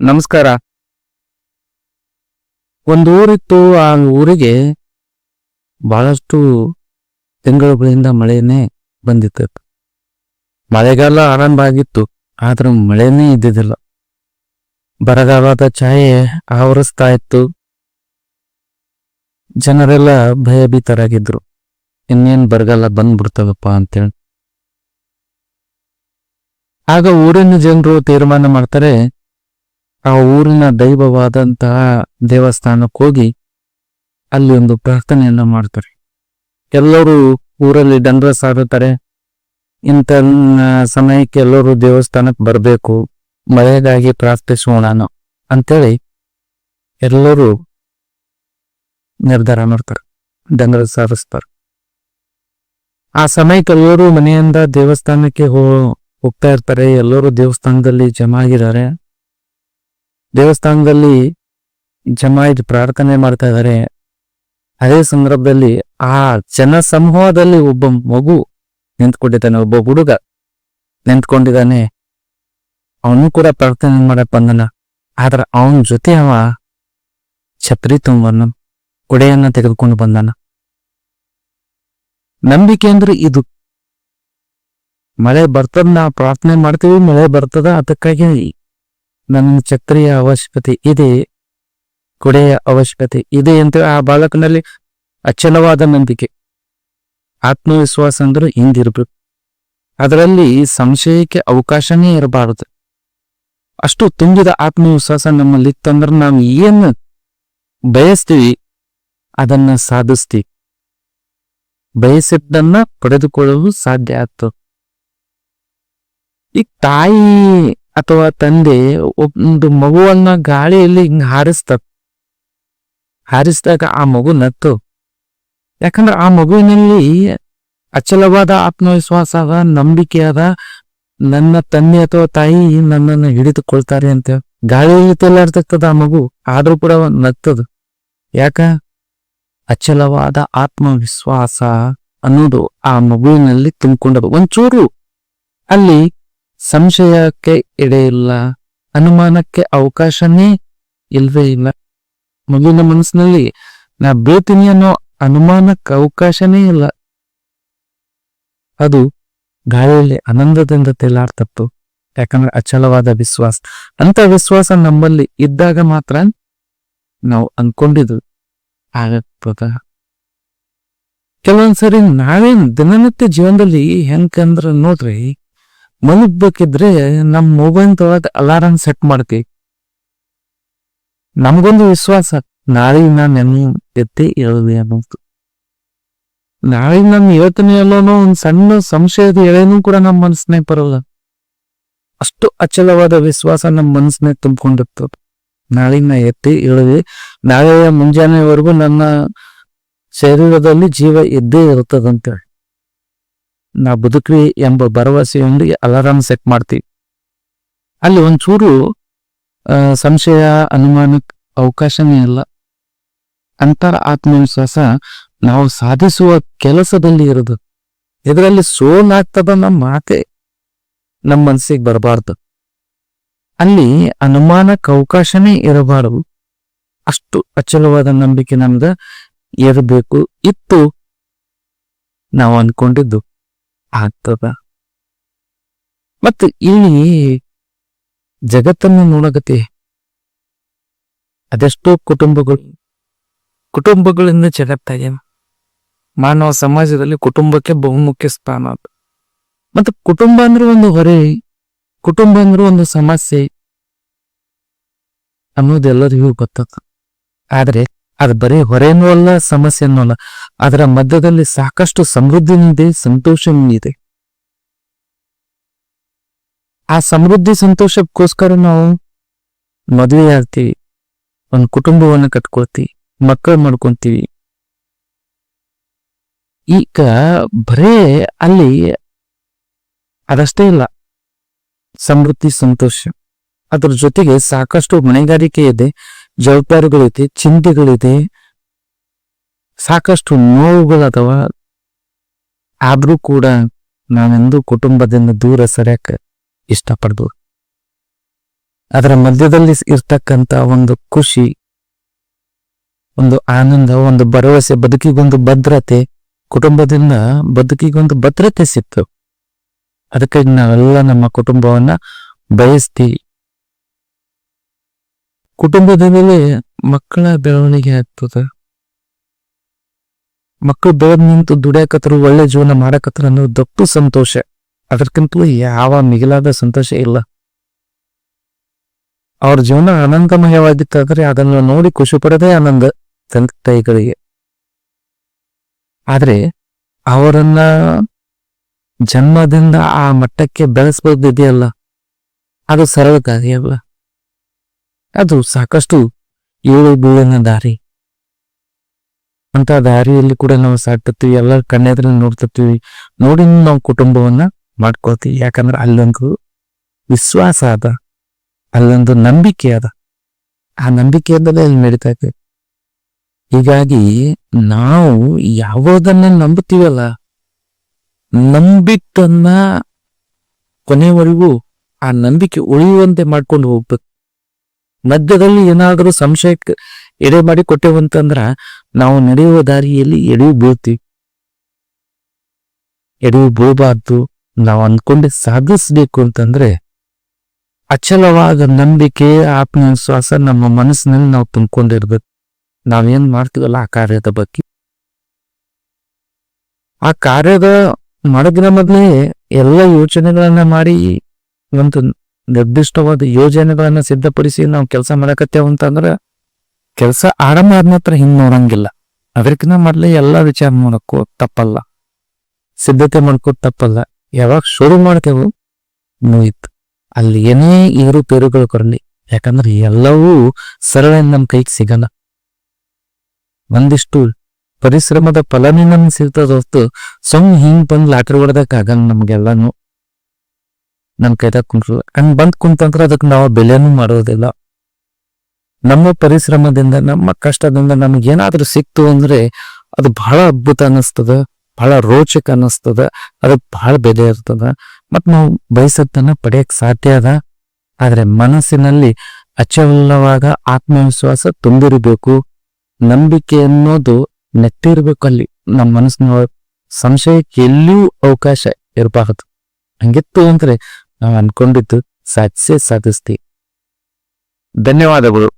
ನಮಸ್ಕಾರ. ಒಂದು ಊರಿತ್ತು, ಆ ಊರಿಗೆ ಬಹಳಷ್ಟು ತಿಂಗಳುಗಳಿಂದ ಮಳೆನೇ ಬಂದಿತ್ತು. ಮಳೆಗಾಲ ಆರಂಭ ಆಗಿತ್ತು, ಆದ್ರೆ ಮಳೆನೇ ಇದ್ದಿದ್ದಿಲ್ಲ. ಬರಗಾಲದ ಛಾಯೆ ಆವರಿಸ್ತಾ ಇತ್ತು. ಜನರೆಲ್ಲ ಭಯಭೀತರಾಗಿದ್ರು. ಇನ್ನೇನ್ ಬರಗಾಲ ಬಂದ್ಬಿಡ್ತವಪ್ಪ ಅಂತೇಳಿ. ಆಗ ಊರಿನ ಜನರು ತೀರ್ಮಾನ ಮಾಡ್ತಾರೆ ಆ ಊರಿನ ದೈವವಾದಂತಹ ದೇವಸ್ಥಾನಕ್ಕೆ ಹೋಗಿ ಅಲ್ಲಿ ಒಂದು ಪ್ರಾರ್ಥನೆಯನ್ನು ಮಾಡ್ತಾರೆ. ಎಲ್ಲರೂ ಊರಲ್ಲಿ ದಂಡ ಸಾರುತ್ತಾರೆ. ಇಂಥ ಸಮಯಕ್ಕೆ ಎಲ್ಲರೂ ದೇವಸ್ಥಾನಕ್ಕೆ ಬರಬೇಕು. ಮಳೆಗಾಗಿ ಪ್ರಾರ್ಥಿಸೋಣ ಅಂತೇಳಿ ಎಲ್ಲರೂ ನಿರ್ಧಾರ ಮಾಡ್ತಾರೆ. ದಂಡ ಸಾರಿಸ್ತಾರೆ. ಆ ಸಮಯಕ್ಕೆ ಎಲ್ಲರೂ ಮನೆಯಿಂದ ದೇವಸ್ಥಾನಕ್ಕೆ ಹೋಗ್ತಾ ಇರ್ತಾರೆ. ಎಲ್ಲರೂ ದೇವಸ್ಥಾನದಲ್ಲಿ ಜಮಾ ಆಗಿದ್ದಾರೆ ದೇವಸ್ಥಾನದಲ್ಲಿ ಜಮಾಯಿದ್ ಪ್ರಾರ್ಥನೆ ಮಾಡ್ತಾ ಇದ್ದಾರೆ. ಅದೇ ಸಂದರ್ಭದಲ್ಲಿ ಆ ಜನ ಸಮೂಹದಲ್ಲಿ ಒಬ್ಬ ಮಗು ನಿಂತ್ಕೊಂಡಿದ್ದಾನೆ, ಒಬ್ಬ ಹುಡುಗ ನಿಂತ್ಕೊಂಡಿದ್ದಾನೆ. ಅವನು ಕೂಡ ಪ್ರಾರ್ಥನೆ ಮಾಡಕ್ ಬಂದನ ಆದ್ರ ಅವನ ಜೊತೆ ಅವ ಛತ್ರಿ ತುಂಬನ ಕೊಡೆಯನ್ನ ತೆಗೆದುಕೊಂಡು ಬಂದನ. ನಂಬಿಕೆ ಅಂದ್ರೆ ಇದು. ಮಳೆ ಬರ್ತದ, ನಾವು ಪ್ರಾರ್ಥನೆ ಮಾಡ್ತೀವಿ, ಮಳೆ ಬರ್ತದ, ಅದಕ್ಕಾಗಿ ನನ್ನ ಚಕ್ರಿಯ ಅವಶ್ಯಕತೆ ಇದೆ, ಕೊಡೆಯ ಅವಶ್ಯಕತೆ ಇದೆ ಅಂತ ಆ ಬಾಲಕನಲ್ಲಿ ಅಚಲವಾದ ನಂಬಿಕೆ. ಆತ್ಮವಿಶ್ವಾಸ ಅಂದ್ರೆ ಹಿಂದಿರ್ಬೇಕು. ಅದರಲ್ಲಿ ಸಂಶಯಕ್ಕೆ ಅವಕಾಶನೇ ಇರಬಾರದು. ಅಷ್ಟು ತುಂಬಿದ ಆತ್ಮವಿಶ್ವಾಸ ನಮ್ಮಲ್ಲಿ ಇತ್ತಂದ್ರೆ ನಾವು ಏನು ಬಯಸ್ತೀವಿ, ಅದನ್ನ ಸಾಧಿಸ್ತೀವಿ. ಬಯಸಿದ್ದನ್ನ ಪಡೆದುಕೊಳ್ಳಲು ಸಾಧ್ಯ ಆಯ್ತು ಈ ತಾಯಿ ಅಥವಾ ತಂದೆ ಒಂದು ಮಗುವನ್ನ ಗಾಳಿಯಲ್ಲಿ ಹಿಂಗ್ ಹಾರಿಸ್ತಾರೆ. ಹಾರಿಸಿದಾಗ ಆ ಮಗು ನತ್ತು. ಯಾಕಂದ್ರೆ ಆ ಮಗುವಿನಲ್ಲಿ ಅಚಲವಾದ ಆತ್ಮವಿಶ್ವಾಸ ಅದ ನಂಬಿಕೆ ಅದ ನನ್ನ ತಂದೆ ಅಥವಾ ತಾಯಿ ನನ್ನನ್ನು ಹಿಡಿದುಕೊಳ್ತಾರೆ ಅಂತ ಗಾಳಿಯಲ್ಲಿ ತೇಲಾಡ್ತಿರ್ತದ ಆ ಮಗು ಆದ್ರೂ ಕೂಡ ನತ್ತದು. ಯಾಕ? ಅಚಲವಾದ ಆತ್ಮವಿಶ್ವಾಸ ಅನ್ನೋದು ಆ ಮಗುವಿನಲ್ಲಿ ತುಂಬಿಕೊಂಡದು ಒಂಚೂರು ಅಲ್ಲಿ ಸಂಶಯಕ್ಕೆ ಎಡೆ ಇಲ್ಲ ಅನುಮಾನಕ್ಕೆ ಅವಕಾಶನೇ ಇಲ್ವೇ ಇಲ್ಲ. ಮಗುವಿನ ಮನಸ್ಸಿನಲ್ಲಿ ನಾ ಬೀಳ್ತೀನಿ ಅನ್ನೋ ಅನುಮಾನಕ್ಕೆ ಅವಕಾಶನೇ ಇಲ್ಲ. ಅದು ಗಾಳಿಯಲ್ಲಿ ಆನಂದದಿಂದ ತೇಲಾಡ್ತತ್ತು. ಯಾಕಂದ್ರೆ ಅಚಲವಾದ ವಿಶ್ವಾಸ. ಅಂತ ವಿಶ್ವಾಸ ನಮ್ಮಲ್ಲಿ ಇದ್ದಾಗ ಮಾತ್ರ ನಾವು ಅನ್ಕೊಂಡಿದ್ದು ಆಗತ್ತದ. ಕೆಲವೊಂದ್ಸರಿ ನಾವೇನ್ ದಿನನಿತ್ಯ ಜೀವನದಲ್ಲಿ ಹೆಂಗಂದ್ರ ನೋಡ್ರಿ ಮಲಗ್ಬೇಕಿದ್ರೆ ನಮ್ ಮೊಬೈಲ್ ತೊಳಗ ಅಲಾರಾಮ್ ಸೆಟ್ ಮಾಡ್ತೀವಿ ನಮಗೊಂದು ವಿಶ್ವಾಸ ನಾಳೆ ನಾನು ನೆನ್ನೆ ಎತ್ತಿ ಹೇಳದೆ ಅನ್ನೋದು. ನಾಳೆ ನಾನು ಹೇಳ್ತೀನಿ ಎಲ್ಲೋನೋ ಒಂದ್ ಸಣ್ಣ ಸಂಶಯದ ಎಳೆನೂ ಕೂಡ ನಮ್ಮ ಮನಸ್ಸಿನಾಗ ಬರಲ್ಲ. ಅಷ್ಟು ಅಚಲವಾದ ವಿಶ್ವಾಸ ನಮ್ಮ ಮನಸ್ಸಿನಾಗ ತುಂಬಿಕೊಂಡಿರ್ತದೆ ನಾಳೆ ನಾ ಎತ್ತಿ ಹೇಳಿದೆ, ನಾಳೆಯ ಮುಂಜಾನೆವರೆಗೂ ನನ್ನ ಶರೀರದಲ್ಲಿ ಜೀವ ಇದ್ದೇ ಇರ್ತದಂತೇಳಿ. ನಾ ಬದುಕ್ರಿ ಎಂಬ ಭರವಸೆಯೊಂದಿಗೆ ಅಲಾರಾಮ್ ಸೆಟ್ ಮಾಡ್ತೀವಿ. ಅಲ್ಲಿ ಒಂಚೂರು ಸಂಶಯ ಅನುಮಾನಕ್ಕೆ ಅವಕಾಶನೇ ಇಲ್ಲ. ಅಂತರ ಆತ್ಮವಿಶ್ವಾಸ ನಾವು ಸಾಧಿಸುವ ಕೆಲಸದಲ್ಲಿ ಇರೋದು. ಇದರಲ್ಲಿ ಸೋಲಾಗ್ತದ ನಮ್ಮ ಮಾತೆ, ನಮ್ಮ ಮನಸ್ಸಿಗೆ ಬರಬಾರ್ದು. ಅಲ್ಲಿ ಅನುಮಾನಕ್ಕೆ ಅವಕಾಶನೇ ಇರಬಾರದು. ಅಷ್ಟು ಅಚಲವಾದ ನಂಬಿಕೆ ನಮ್ದ ಇರಬೇಕು, ಇತ್ತು. ನಾವು ಅನ್ಕೊಂಡಿದ್ದು. ಆಗ್ತದ? ಮತ್ತು ಇಲ್ಲಿ ಜಗತ್ತನ್ನು ನೋಡಗತಿ ಅದೆಷ್ಟೋ ಕುಟುಂಬಗಳು, ಕುಟುಂಬಗಳಿಂದ ಜಗತ್ತಾಗೆ ಮಾನವ ಸಮಾಜದಲ್ಲಿ ಕುಟುಂಬಕ್ಕೆ ಬಹುಮುಖ್ಯ ಸ್ಥಾನ ಅದು. ಮತ್ತು ಕುಟುಂಬ ಅಂದ್ರೆ ಒಂದು ಹೊರೆ, ಕುಟುಂಬ ಅಂದ್ರೆ ಒಂದು ಸಮಸ್ಯೆ ಅನ್ನೋದೆಲ್ಲರಿಗೂ ಗೊತ್ತ ಗೊತ್ತದ. ಆದ್ರೆ ಅದು ಬರೀ ಹೊರೆಯನ್ನೂ ಅಲ್ಲ, ಸಮಸ್ಯೆನೂ ಅಲ್ಲ. ಅದರ ಮಧ್ಯದಲ್ಲಿ ಸಾಕಷ್ಟು ಸಮೃದ್ಧಿನೂ ಇದೆ ಸಂತೋಷನೂ ಇದೆ ಆ ಸಮೃದ್ಧಿ ಸಂತೋಷಕ್ಕೋಸ್ಕರ ನಾವು ಮದುವೆ ಆಗ್ತೀವಿ. ಒಂದು ಕುಟುಂಬವನ್ನು ಕಟ್ಕೊಳ್ತೀವಿ. ಮಕ್ಕಳು ಮಾಡ್ಕೊತೀವಿ. ಈಗ ಬರೇ ಅಲ್ಲಿ ಅದಷ್ಟೇ ಇಲ್ಲ. ಸಮೃದ್ಧಿ, ಸಂತೋಷ. ಅದ್ರ ಜೊತೆಗೆ ಸಾಕಷ್ಟು ಹೊಣೆಗಾರಿಕೆ ಇದೆ. ಜವಾಬ್ದಾರಿಗಳಿದೆ, ಚಿಂತೆಗಳಿದೆ, ಸಾಕಷ್ಟು ನೋವುಗಳದವ. ಆದರೂ ಕೂಡ ನಾವೆಂದು ಕುಟುಂಬದಿಂದ ದೂರ ಸರಿಯಕ್ಕೆ ಇಷ್ಟಪಡ್ಬೋದು. ಅದರ ಮಧ್ಯದಲ್ಲಿ ಇರ್ತಕ್ಕಂಥ ಒಂದು ಖುಷಿ, ಒಂದು ಆನಂದ, ಒಂದು ಭರವಸೆ, ಬದುಕಿಗೊಂದು ಭದ್ರತೆ, ಕುಟುಂಬದಿಂದ ಬದುಕಿಗೊಂದು ಭದ್ರತೆ ಸಿಕ್ತು. ಅದಕ್ಕಾಗಿ ನಾವೆಲ್ಲ ನಮ್ಮ ಕುಟುಂಬವನ್ನ ಬಯಸ್ತೀವಿ ಮೇಲೆ ಮಕ್ಕಳ ಬೆಳವಣಿಗೆ ಆಗ್ತದ. ಮಕ್ಕಳು ಬೆಳೆದ್ ನಿಂತು ದುಡಿಯಾಕತ್ರು, ಒಳ್ಳೆ ಜೀವನ ಮಾಡಕತ್ರ ಅನ್ನೋದು ದಪ್ಪು ಸಂತೋಷ. ಅದಕ್ಕಿಂತಲೂ ಯಾವ ಮಿಗಿಲಾದ ಸಂತೋಷ ಇಲ್ಲ. ಅವ್ರ ಜೀವನ ಆನಂದಮಯವಾಗಿತ್ತಾದ್ರೆ ಅದನ್ನು ನೋಡಿ ಖುಷಿ ಪಡೋದೇ ಆನಂದ ತಂದೆ ತಾಯಿಗಳಿಗೆ. ಆದ್ರೆ ಅವರನ್ನ ಜನ್ಮದಿಂದ ಆ ಮಟ್ಟಕ್ಕೆ ಬೆಳೆಸ್ಬೋದಿದೆಯಲ್ಲ. ಅದು ಸರಳ ಕಾರ್ಯವಲ್ಲ. ಅದು ಸಾಕಷ್ಟು ಏಳು ಬೀಳಿನ ದಾರಿ. ಅಂತ ದಾರಿಯಲ್ಲಿ ಕೂಡ ನಾವು ಸಾಕ್ತಿರ್ತೀವಿ ಎಲ್ಲ ಕಣ್ಣೆದ್ರಲ್ಲಿ ನೋಡ್ತಿರ್ತೀವಿ ನೋಡಿ ನಾವು ಕುಟುಂಬವನ್ನ ಮಾಡ್ಕೊಳ್ತೀವಿ. ಯಾಕಂದ್ರೆ ಅಲ್ಲೊಂದು ವಿಶ್ವಾಸ ಅದ, ಅಲ್ಲೊಂದು ನಂಬಿಕೆ ಅದ. ಆ ನಂಬಿಕೆಯಿಂದಲೇ ಅಲ್ಲಿ ನಡೀತಾ ಇದೆ. ಹೀಗಾಗಿ ನಾವು ಯಾವುದನ್ನ ನಂಬುತ್ತೀವಲ್ಲ, ನಂಬಿದ್ದನ್ನ ಕೊನೆವರೆಗೂ ಆ ನಂಬಿಕೆ ಉಳಿಯುವಂತೆ ಮಾಡ್ಕೊಂಡು ಹೋಗ್ಬೇಕು. ಮಧ್ಯದಲ್ಲಿ ಏನಾದರೂ ಸಂಶಯಕ್ಕೆ ಎಡೆ ಮಾಡಿ ಕೊಟ್ಟೆವಂತಂದ್ರ ನಾವು ನಡೆಯುವ ದಾರಿಯಲ್ಲಿ ಎಡೆಯು ಬೀಳ್ತೀವಿ. ಎಡೆಯು ಬೀಳಬಾರ್ದು. ನಾವು ಅಂದ್ಕೊಂಡೆ ಸಾಧಿಸ್ಬೇಕು ಅಂತಂದ್ರೆ ಅಚಲವಾದ ನಂಬಿಕೆ, ಆತ್ಮವಿಶ್ವಾಸ ನಮ್ಮ ಮನಸ್ಸಿನಲ್ಲಿ ನಾವು ತುಂಬಿಕೊಂಡಿರ್ಬೇಕು. ನಾವೇನ್ ಮಾಡ್ತೀವಲ್ಲ ಆ ಕಾರ್ಯದ ಬಗ್ಗೆ. ಆ ಕಾರ್ಯದ ಮಾಡೋದ್ರ ಮೊದಲೇ ಎಲ್ಲ ಯೋಚನೆಗಳನ್ನ ಮಾಡಿ ಒಂದು ನಿರ್ದಿಷ್ಟವಾದ ಯೋಜನೆಗಳನ್ನ ಸಿದ್ಧಪಡಿಸಿ ನಾವು ಕೆಲಸ ಮಾಡಕತ್ತೇವ ಅಂತಂದ್ರ ಕೆಲಸ ಆರಂಭ ಆದ ಮಾತ್ರ ಹಿಂಗ್ ನೋಡಂಗಿಲ್ಲ. ಅದಕ್ಕಿಂತ ಮೊದ್ಲೇ ಎಲ್ಲಾ ವಿಚಾರ ಮಾಡಕ್ಕೂ ತಪ್ಪಲ್ಲ. ಸಿದ್ಧತೆ ಮಾಡ್ಕೋ ತಪ್ಪಲ್ಲ. ಯಾವಾಗ ಶುರು ಮಾಡ್ತೇವು ಮುಗಿತು. ಅಲ್ಲಿ ಏನೇ ಇರು ಪೇರುಗಳು ಕೊರಲಿ ಯಾಕಂದ್ರೆ ಎಲ್ಲವೂ ಸರಳ ನಮ್ಮ ಕೈಗೆ ಸಿಗಲ್ಲ. ಒಂದಿಷ್ಟು ಪರಿಶ್ರಮದ ಫಲನೇ ನಮ್ಗೆ ಸಿಗ್ತದ ಹೊತ್ತು ಸುಮ್ಮನೆ ಹಿಂಗ್ ಬಂದ್ ಲಾಟ್ರಿ ಹೊಡೆದಕ್ಕಾಗಲ್ಲ ನಮ್ಗೆಲ್ಲಾನು. ನಮ್ ಕೈದಾಗ ಕುಂಟ್ರು. ಹಂಗ್ ಬಂದು ಕುಂತಂದ್ರೆ ಅದಕ್ಕೆ ನಾವು ಬೆಲೆನೂ ಮಾಡೋದಿಲ್ಲ. ನಮ್ಮ ಪರಿಶ್ರಮದಿಂದ, ನಮ್ಮ ಕಷ್ಟದಿಂದ ನಮ್ಗೆ ಏನಾದ್ರೂ ಸಿಕ್ತು ಅಂದ್ರೆ ಅದು ಬಹಳ ಅದ್ಭುತ ಅನ್ನಿಸ್ತದ ಬಹಳ ರೋಚಕ ಅನ್ನಿಸ್ತದ ಅದಕ್ಕೆ ಬಹಳ ಬೆಲೆ ಇರ್ತದ. ಮತ್ ನಾವು ಬಯಸದನ್ನು ಪಡೆಯಕ್ ಸಾಧ್ಯ ಅದ. ಆದ್ರೆ ಮನಸ್ಸಿನಲ್ಲಿ ಅಚಲವಾದ ಆತ್ಮವಿಶ್ವಾಸ ತುಂಬಿರಬೇಕು. ನಂಬಿಕೆ ಅನ್ನೋದು ನೆಟ್ಟಿರ್ಬೇಕು ಅಲ್ಲಿ. ನಮ್ಮ ಮನಸ್ಸಿನ ಸಂಶಯಕ್ಕೆ ಎಲ್ಲಿಯೂ ಅವಕಾಶ ಇರಬಾರದು. ಹಂಗಿತ್ತು ಅಂದ್ರೆ ನಾವು ಅನ್ಕೊಂಡಿದ್ದು ಸಾಧಿಸೇ ಸಾಧಿಸ್ತೀವಿ ಧನ್ಯವಾದಗಳು.